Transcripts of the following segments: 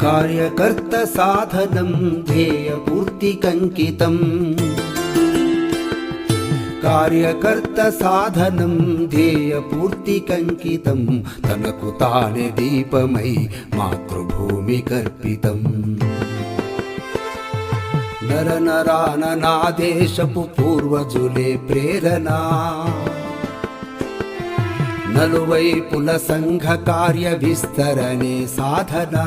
కార్యకర్త సాధనం ధ్యేయపూర్తికంకితం కార్యకర్త సాధనం ధ్యేయపూర్తికంకితం తనకు తానే దీపమై మాతృభూమి కర్పితం. నర నరాన నా దేశపు పూర్వజులే ప్రేరణ. నలువైపుల సంఘ కార్య విస్తరణే సాధనా.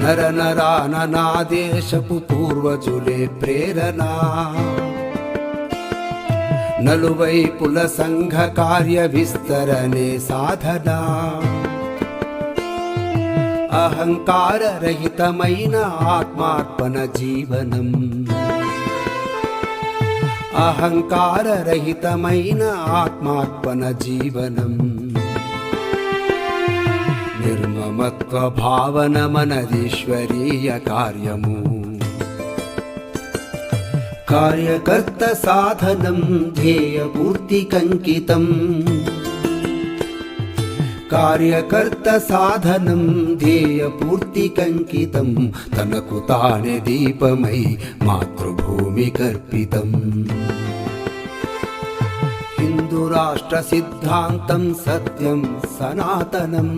నర నరాన నా దేశపు పూర్వజులే ప్రేరణ నలువైపుల సంఘ కార్య విస్తరణే సాధన అహంకార రహితమైన ఆత్మార్పణ జీవనం అహంకార రహితమైన ఆత్మార్పణ జీవనం నిర్మమత్వ భావన మనదీశ్వరీయ కార్యము కార్యకర్త సాధనం ధ్యేయపూర్తికంకితం. కార్యకర్త సాధనం ధ్యేయపూర్తికంకితం తనకు తానే దీపమై మాతృభూమి కర్పితం హిందూ రాష్ట్ర సిద్ధాంతం సత్యం సనాతనం.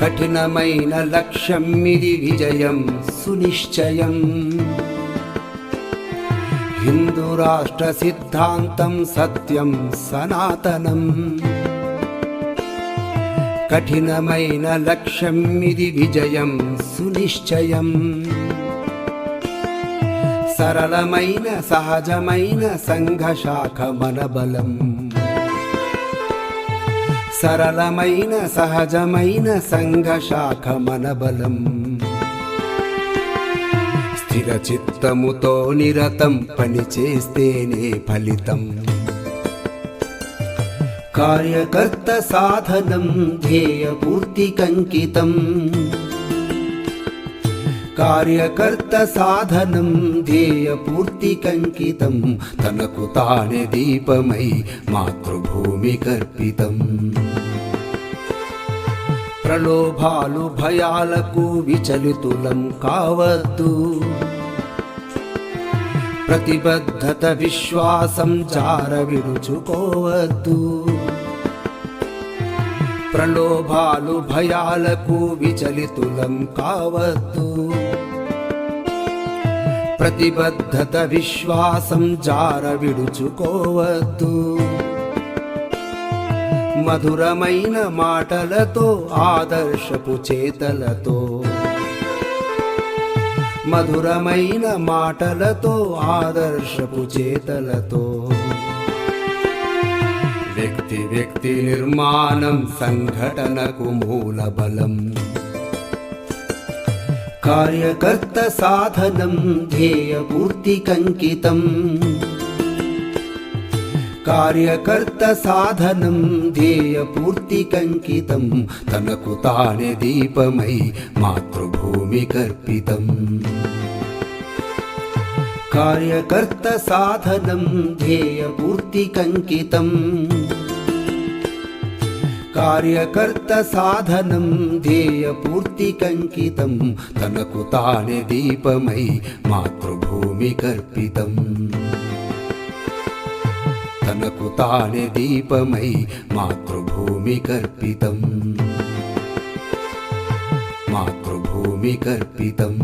కఠినమైన లక్ష్యం ఇది విజయం సునిశ్చయం. హిందూ రాష్ట్ర సిద్ధాంతం సత్యం సనాతనం. కఠినమైన లక్ష్యం ఇది విజయం సునిశ్చయం. సరళమైన సహజమైన సంఘశాఖ మనబలం సరళమైన సహజమైన సంఘశాఖ మనబలం. స్థిర చిత్తముతో నిరతం పని చేస్తేనే ఫలితం. కార్యకర్త సాధనం ధ్యేయపూర్తికంకితం కార్యకర్త సాధనం ధ్యేయపూర్తికంకితం తనకు తానే దీపమై మాతృభూమి కర్పితం. ప్రలోభాలు భయాలకు విచలితులం కావద్దు. ప్రతిబద్ధత విశ్వాసం చార విడుచుకోవద్దు ప్రలోభాలు భయాలకు విచలితులం కావద్దు. ప్రతిబద్ధత విశ్వాసం జార విడుచుకోవద్దు మధురమైన మాటలతో ఆదర్శపు చేతలతో. మధురమైన మాటలతో ఆదర్శపు చేతలతో. వ్యక్తి వ్యక్తి నిర్మాణం సంఘటనకు మూల బలం. కార్యకర్త సాధనం ధ్యేయపూర్తికంకితం కార్యకర్త సాధనం ధ్యేయపూర్తికంకితం తనకు తానే దీపమై మాతృభూమి కర్పితం. కార్యకర్త సాధనం ధ్యేయపూర్తికంకితం కార్యకర్త సాధనం ధ్యేయపూర్తికంకితం తనకు తానే దీపమై మాతృభూమి కర్పితం. తనకు తానే దీపమై మాతృభూమి కర్పితం. మాతృభూమి కర్పితం.